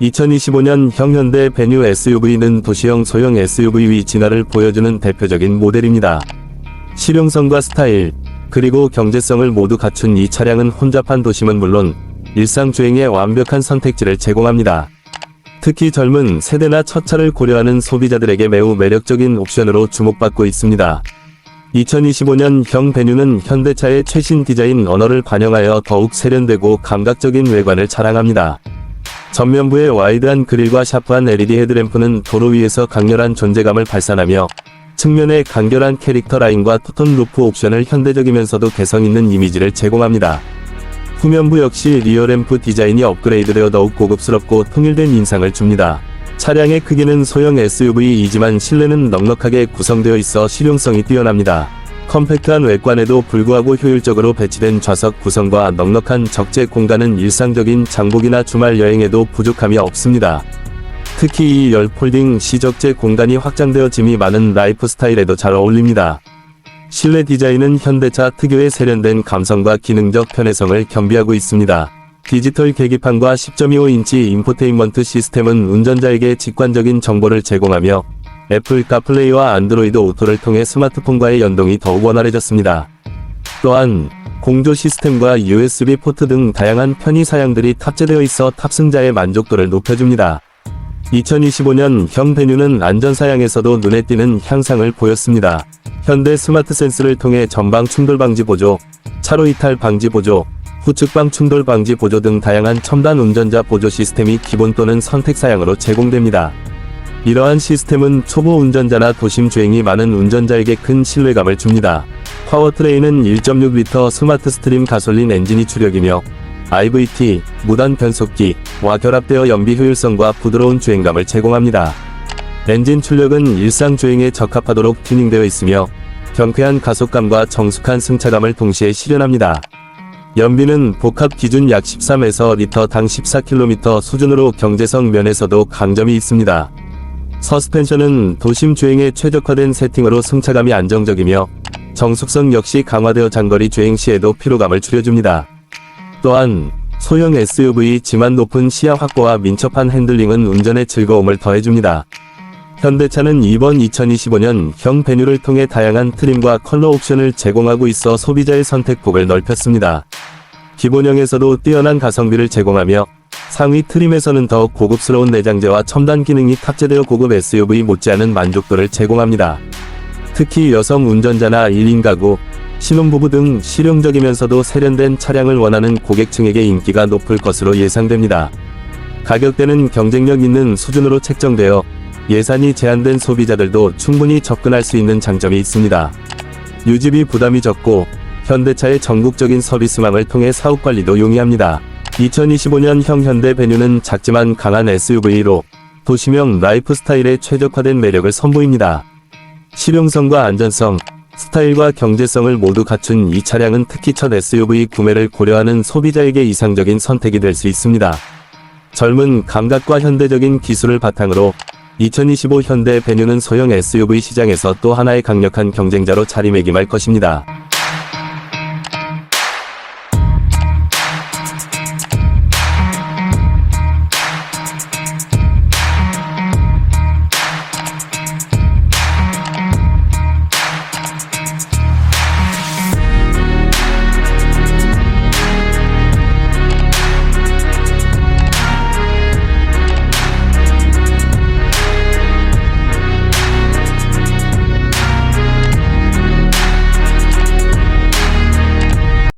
2025년 형현대 베뉴 SUV는 도시형 소형 SUV의 진화를 보여주는 대표적인 모델입니다. 실용성과 스타일, 그리고 경제성을 모두 갖춘 이 차량은 혼잡한 도심은 물론 일상 주행에 완벽한 선택지를 제공합니다. 특히 젊은 세대나 첫 차를 고려하는 소비자들에게 매우 매력적인 옵션으로 주목받고 있습니다. 2025년 형 베뉴는 현대차의 최신 디자인 언어를 반영하여 더욱 세련되고 감각적인 외관을 자랑합니다. 전면부의 와이드한 그릴과 샤프한 LED 헤드램프는 도로 위에서 강렬한 존재감을 발산하며 측면의 간결한 캐릭터 라인과 투톤 루프 옵션을 현대적이면서도 개성있는 이미지를 제공합니다. 후면부 역시 리어램프 디자인이 업그레이드되어 더욱 고급스럽고 통일된 인상을 줍니다. 차량의 크기는 소형 SUV이지만 실내는 넉넉하게 구성되어 있어 실용성이 뛰어납니다. 컴팩트한 외관에도 불구하고 효율적으로 배치된 좌석 구성과 넉넉한 적재 공간은 일상적인 장복이나 주말 여행에도 부족함이 없습니다. 특히 이 열 폴딩 시적재 공간이 확장되어 짐이 많은 라이프 스타일에도 잘 어울립니다. 실내 디자인은 현대차 특유의 세련된 감성과 기능적 편의성을 겸비하고 있습니다. 디지털 계기판과 10.25인치 인포테인먼트 시스템은 운전자에게 직관적인 정보를 제공하며 애플 카플레이와 안드로이드 오토를 통해 스마트폰과의 연동이 더욱 원활해졌습니다. 또한 공조 시스템과 USB 포트 등 다양한 편의 사양들이 탑재되어 있어 탑승자의 만족도를 높여줍니다. 2025년 형 베뉴는 안전사양에서도 눈에 띄는 향상을 보였습니다. 현대 스마트 센스를 통해 전방 충돌 방지 보조, 차로 이탈 방지 보조, 후측방 충돌 방지 보조 등 다양한 첨단 운전자 보조 시스템이 기본 또는 선택 사양으로 제공됩니다. 이러한 시스템은 초보 운전자나 도심 주행이 많은 운전자에게 큰 신뢰감을 줍니다. 파워트레인은 1.6L 스마트 스트림 가솔린 엔진이 주력이며 IVT, 무단 변속기와 결합되어 연비 효율성과 부드러운 주행감을 제공합니다. 엔진 출력은 일상 주행에 적합하도록 튜닝되어 있으며 경쾌한 가속감과 정숙한 승차감을 동시에 실현합니다. 연비는 복합 기준 약 13에서 리터당 14km 수준으로 경제성 면에서도 강점이 있습니다. 서스펜션은 도심 주행에 최적화된 세팅으로 승차감이 안정적이며 정숙성 역시 강화되어 장거리 주행 시에도 피로감을 줄여줍니다. 또한 소형 SUV지만 높은 시야 확보와 민첩한 핸들링은 운전의 즐거움을 더해줍니다. 현대차는 이번 2025년 형 베뉴를 통해 다양한 트림과 컬러 옵션을 제공하고 있어 소비자의 선택폭을 넓혔습니다. 기본형에서도 뛰어난 가성비를 제공하며 상위 트림에서는 더욱 고급스러운 내장재와 첨단 기능이 탑재되어 고급 SUV 못지않은 만족도를 제공합니다. 특히 여성 운전자나 1인 가구, 신혼부부 등 실용적이면서도 세련된 차량을 원하는 고객층에게 인기가 높을 것으로 예상됩니다. 가격대는 경쟁력 있는 수준으로 책정되어 예산이 제한된 소비자들도 충분히 접근할 수 있는 장점이 있습니다. 유지비 부담이 적고 현대차의 전국적인 서비스망을 통해 사업 관리도 용이합니다. 2025년 형 현대 베뉴는 작지만 강한 SUV로 도시명 라이프 스타일에 최적화된 매력을 선보입니다. 실용성과 안전성, 스타일과 경제성을 모두 갖춘 이 차량은 특히 첫 SUV 구매를 고려하는 소비자에게 이상적인 선택이 될 수 있습니다. 젊은 감각과 현대적인 기술을 바탕으로 2025 현대 베뉴는 소형 SUV 시장에서 또 하나의 강력한 경쟁자로 자리매김할 것입니다.